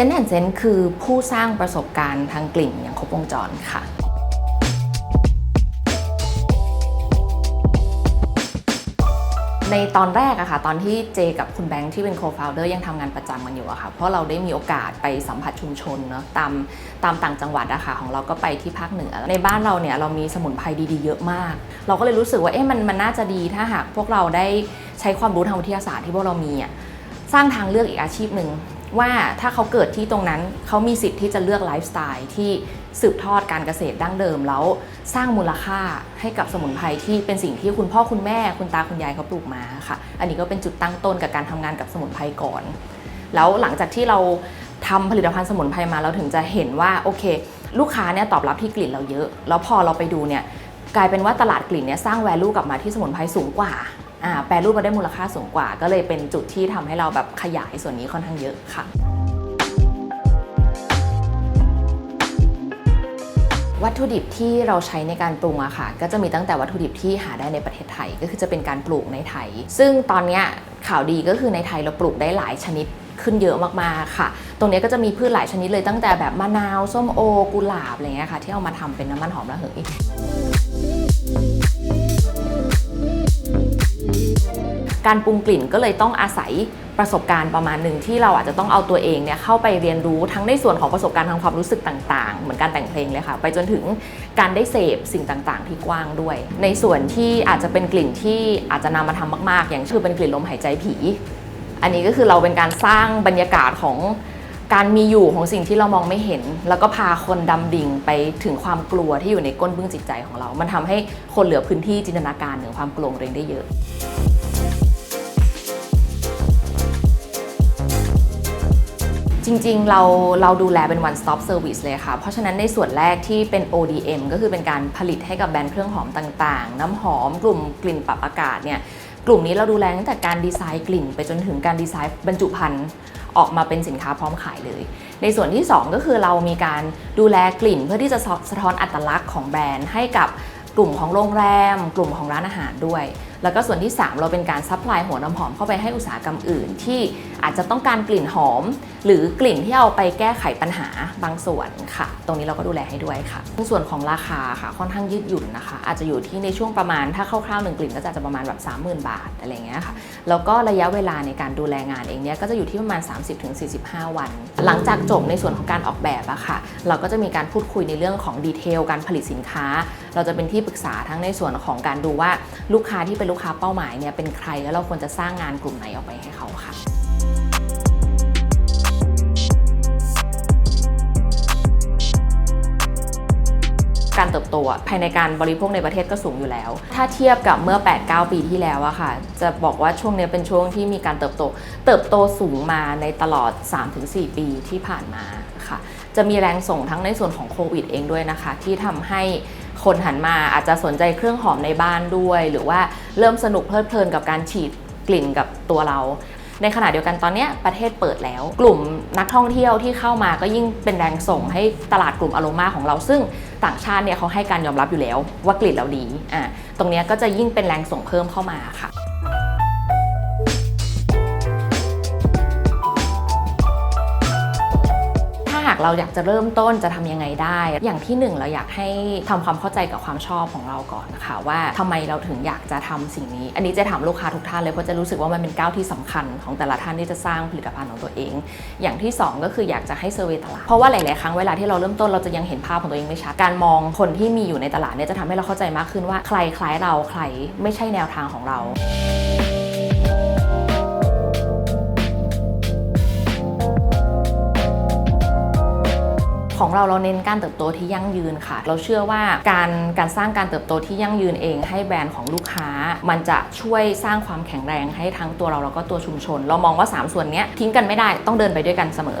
ซนต์แอนเซนคือผู้สร้างประสบการณ์ทางกลิ่นอย่างครบวงจรค่ะในตอนแรกอะค่ะ ตอนที่เจกับคุณแบงค์ที่เป็น co-founder ยังทำงานประจำกันอยู่อะค่ะ เพราะเราได้มีโอกาสไปสัมผัสชุมชนเนาะตามตามต่างจังหวัดอะค่ะ ของเราก็ไปที่ภาคเหนือ ในบ้านเราเนี่ยเรามีสมุนไพรดีๆเยอะมาก เราก็เลยรู้สึกว่าเอ๊ะมันมันน่าจะดีถ้าหากพวกเราได้ใช้ความรู้ทางวิทยาศาสตร์ที่พวกเรามีอะสร้างทางเลือกอีกอาชีพหนึ่ง ว่าถ้าเขาเกิดที่ตรงนั้นเขามีสิทธิ์ที่จะเลือกไลฟ์สไตล์ที่สืบทอดการเกษตรดั้งเดิมแล้วสร้างมูลค่าให้กับสมุนไพรที่เป็นสิ่งที่คุณพ่อคุณแม่คุณตาคุณยายเขาปลูกมาค่ะ อันนี้ก็เป็นจุดตั้งต้นกับการทำงานกับสมุนไพรก่อน แล้วหลังจากที่เราทำผลิตภัณฑ์สมุนไพรมาเราถึงจะเห็นว่าโอเค ลูกค้าเนี่ยตอบรับที่กลิ่นเราเยอะ แล้วพอเราไปดูเนี่ยกลายเป็นว่าตลาดกลิ่นเนี่ยสร้าง value กลับมาที่สมุนไพรสูงกว่า แปลรูปมาได้มูลค่าสูงกว่า ก็เลยเป็นจุดที่ทำให้เราแบบขยายส่วนนี้ค่อนข้างเยอะค่ะ วัตถุดิบที่เราใช้ในการปรุงอะค่ะ ก็จะมีตั้งแต่วัตถุดิบที่หาได้ในประเทศไทย ก็คือจะเป็นการปลูกในไทย ซึ่งตอนนี้ข่าวดีก็คือในไทยเราปลูกได้หลายชนิดขึ้นเยอะมากๆค่ะ ตรงนี้ก็จะมีพืชหลายชนิดเลยตั้งแต่แบบมะนาว ส้มโอ กุหลาบอะไรเงี้ยค่ะ ที่เอามาทำเป็นน้ำมันหอมระเหย การปรุงกลิ่นก็เลยต้องอาศัยประสบการณ์ประมาณหนึ่งที่เราอาจจะต้องเอาตัวเองเนี่ยเข้าไปเรียนรู้ทั้งในส่วนของประสบการณ์ทางความรู้สึกต่างๆ เหมือนการแต่งเพลงเลยค่ะ ไปจนถึงการได้เสพสิ่งต่างๆ ที่กว้างด้วย ในส่วนที่อาจจะเป็นกลิ่นที่อาจจะนำมาทำมากๆ อย่างชื่อเป็นกลิ่นลมหายใจผี อันนี้ก็คือเราเป็นการสร้างบรรยากาศของการมีอยู่ของสิ่งที่เรามองไม่เห็น แล้วก็พาคนดำดิ่งไปถึงความกลัวที่อยู่ในก้นบึ้งจิตใจของเรา มันทำให้คนเหลือพื้นที่จินตนาการถึงความกลัวเองได้เยอะ จริงๆ เราเราดูแลเป็น one stop service เลยค่ะ เพราะฉะนั้นในส่วนแรกที่เป็น ODM ก็คือเป็นการผลิตให้กับแบรนด์เครื่องหอมต่างๆ น้ำหอมกลุ่มกลิ่นปรับอากาศเนี่ยกลุ่มนี้เราดูแลตั้งแต่การดีไซน์กลิ่น ไปจนถึงการดีไซน์บรรจุภัณฑ์ออกมาเป็นสินค้าพร้อมขายเลย ในส่วนที่ 2 ก็คือเรามีการดูแลกลิ่น เพื่อที่จะสะท้อนอัตลักษณ์ของแบรนด์ให้กับกลุ่มของโรงแรม กลุ่มของร้านอาหารด้วยแล้วก็ส่วนที่ 3 เราเป็นการซัพพลายหัวน้ำหอมเข้าไปให้อุตสาหกรรมอื่น ที่อาจจะต้องการกลิ่นหอม หรือกลิ่นที่เอาไปแก้ไขปัญหาบางส่วนค่ะ ตรงนี้เราก็ดูแลให้ด้วยค่ะในส่วนของราคาค่ะค่อนข้างยืดหยุ่นนะคะ อาจจะอยู่ที่ในช่วงประมาณถ้าคร่าวๆหนึ่งกลิ่นก็จะประมาณแบบ30,000 บาทอะไรเงี้ยค่ะแล้วก็ระยะเวลาในการดูแลงานเองเนี่ยก็จะอยู่ที่ประมาณ 30-45 วัน หลังจากจบในส่วนของการออกแบบอะค่ะ เราก็จะมีการพูดคุยในเรื่องของดีเทลการผลิตสินค้า เราจะเป็นที่ปรึกษาทั้งในส่วนของการดูว่าลูกค้าที่เป็นลูกค้าเป้าหมายเนี่ยเป็นใครแล้วเราควรจะสร้างงานกลุ่มไหนออกไปให้เขาค่ะการเติบโตภายในการบริโภคในประเทศก็สูงอยู่แล้ว ถ้าเทียบกับเมื่อ 8-9 ปีที่แล้วอะค่ะ จะบอกว่าช่วงนี้เป็นช่วงที่มีการเติบโต เติบโตสูงมาในตลอด 3-4 ปีที่ผ่านมาค่ะ จะมีแรงส่งทั้งในส่วนของโควิดเองด้วยนะคะ ที่ทำให้ คนหันมาอาจจะสนใจเครื่องหอมในบ้านด้วย หรือว่าเริ่มสนุกเพลิดเพลินกับการฉีดกลิ่นกับตัวเรา ในขณะเดียวกันตอนนี้ประเทศเปิดแล้ว กลุ่มนักท่องเที่ยวที่เข้ามาก็ยิ่งเป็นแรงส่งให้ตลาดกลุ่มอโรมาของเรา ซึ่งต่างชาติเนี่ยเขาให้การยอมรับอยู่แล้วว่ากลิ่นเราดีอ่าตรงนี้ก็จะยิ่งเป็นแรงส่งเพิ่มเข้ามาค่ะากเราอยากจะเริ่มต้นจะทำยังไงได้ อย่างที่หนึ่งเราอยากให้ทำความเข้าใจกับความชอบของเราก่อนนะคะว่าทำไมเราถึงอยากจะทำสิ่งนี้ อันนี้จะถามลูกค้าทุกท่านเลยเพราะจะรู้สึกว่ามันเป็นก้าวที่สำคัญของแต่ละท่านที่จะสร้างผลิตภัณฑ์ของตัวเอง อย่างที่สองก็คืออยากจะให้เซอร์เวยตลาดเพราะว่าหลาย ๆ ครั้งเวลาที่เราเริ่มต้นเราจะยังเห็นภาพของตัวเองไม่ชัดการมองคนที่มีอยู่ในตลาดเนี่ยจะทำให้เราเข้าใจมากขึ้นว่าใครคล้ายเราใครไม่ใช่แนวทางของเรา ของเราเราเน้นการเติบโตที่ยั่งยืนค่ะ เราเชื่อว่าการการสร้างการเติบโตที่ยั่งยืนเอง ให้แบรนด์ของลูกค้า มันจะช่วยสร้างความแข็งแรงให้ทั้งตัวเราแล้วก็ตัวชุมชน เรามองว่า 3 ส่วนนี้ทิ้งกันไม่ได้ต้องเดินไปด้วยกันเสมอ